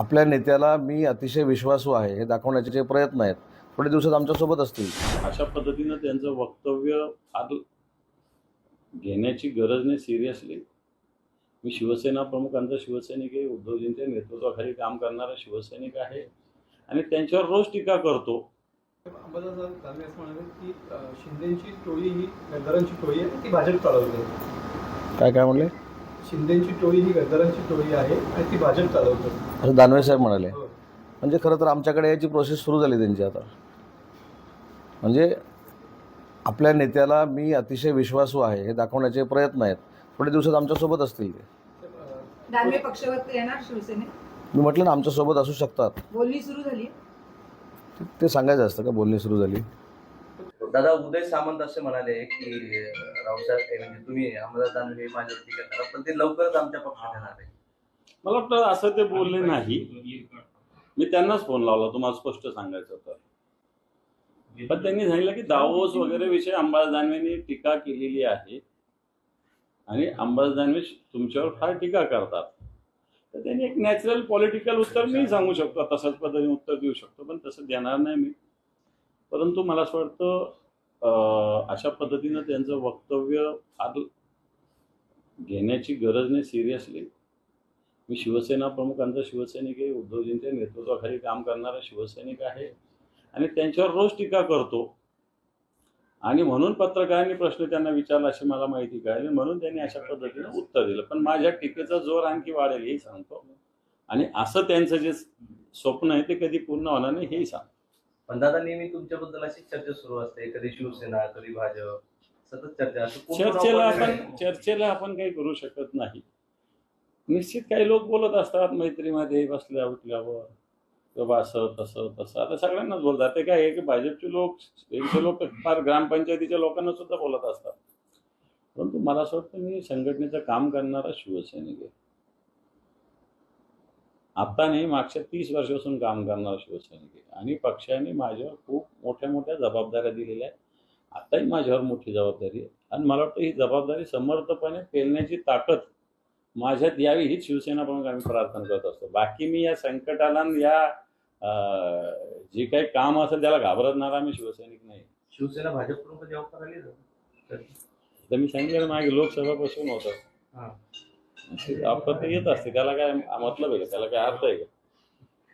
आपल्या नेत्याला मी अतिशय विश्वासू आहे हे दाखवण्याचे जे प्रयत्न आहेत थोड्या दिवसात आमच्यासोबत असतील. अशा पद्धतीनं त्यांचं वक्तव्य फार घेण्याची गरज नाही सिरियसली. मी शिवसेना प्रमुखांचा शिवसैनिक आहे उद्धवजींच्या नेतृत्वाखाली काम करणारा शिवसैनिक आहे. आणि त्यांच्यावर रोज टीका करतो. अंबादास दानवे असं म्हणाले की अ, शिंदेची टोळी ही गद्दारांची टोळी आहे ती भाजप चालवते. काय काय म्हणले? शिंदेची टोळी ही गद्दारांची टोळी आहे आणि ती भाजप चालवते. असं दानवे साहेब म्हणाले. हो. म्हणजे खरं तर आमच्याकडे याची प्रोसेस सुरू झाली त्यांची आता. म्हणजे आपल्या नेत्याला मी अतिशय विश्वासू आहे हे दाखवण्याचे प्रयत्न आहेत. थोड्या दिवसात आमच्यासोबत असतील ते. दानवे पक्षावर येणार शिवसेनेत? मी म्हटलं ना आमच्यासोबत असू शकतात. बोलणी सुरू झाली ते सांगायचं असतं का बोलणी सुरू झाली? दादा उदय सामंत असे म्हणाले की रावसाहेब म्हणजे तुम्ही अंबादास दानवे माझ्यावर टीका करा पण ते लवकरच आमच्या पक्षात येणार आहे. मला वाटतं असं ते बोलले नाही. मी त्यांनाच फोन लावला तुम्हाला स्पष्ट सांगायचं होतं. पण त्यांनी सांगितलं की दावोस वगैरे विषय अंबादास दानवेंनी टीका केलेली आहे. आणि अंबादास दानवे तुमच्यावर फार टीका करतात. तर त्यांनी एक नॅचरल पॉलिटिकल उत्तर मी सांगू शकतो. तशाच पद्धतीने उत्तर देऊ शकतो पण तसं देणार नाही मी. परंतु मला असं वाटतं अशा पद्धतीनं त्यांचं वक्तव्य फार घेण्याची गरज नाही सिरियसली मी शिवसेना प्रमुखांचा शिवसैनिक आहे उद्धवजींच्या नेतृत्वाखाली काम करणारा शिवसैनिक आहे. आणि त्यांच्यावर रोज टीका करतो. आणि म्हणून पत्रकारांनी प्रश्न त्यांना विचारला अशी मला माहिती कळाली. म्हणून त्यांनी अशा पद्धतीनं उत्तर दिलं. पण माझ्या टीकेचा जोर आणखी वाढेल हेही सांगतो. आणि असं त्यांचं जे स्वप्न आहे ते कधी पूर्ण होणार नाही हेही सांगतो. पण दादा नेहमी तुमच्याबद्दल अशी चर्चा सुरू असते. कधी शिवसेना कधी भाजप सतत चर्चा. चर्चेला आपण? चर्चेला आपण काही करू शकत नाही. निश्चित काही लोक बोलत असतात मैत्रीमध्ये बसल्या उठल्यावर. बाबा असं तसं तसं. आता सगळ्यांनाच बोलतात. ते काय की भाजपचे लोक यांचे लोक फार ग्रामपंचायतीच्या लोकांना सुद्धा बोलत असतात. परंतु मला असं वाटतं मी संघटनेचं काम करणारा शिवसैनिक आहे. आता नाही मागच्या तीस वर्षापासून काम करणारा शिवसैनिक आहे आणि पक्षाने माझ्यावर खूप मोठ्या मोठ्या जबाबदाऱ्या दिलेल्या आहेत. आताही माझ्यावर मोठी जबाबदारी आहे. आणि मला वाटतं ही जबाबदारी समर्थपणे पेलण्याची ताकद माझ्यात यावी हीच शिवसेना प्रमुख आम्ही प्रार्थना करत असतो. बाकी मी या संकटाला या जे काही काम असेल त्याला घाबरतणारा मी शिवसैनिक नाही. शिवसेना ऑफर आली का? तर मी सांगितलं मागे लोकसभापासून. होतं. आपत्ती येत असते. त्याला काय मतलब आहे का? त्याला काय अर्थ आहे का?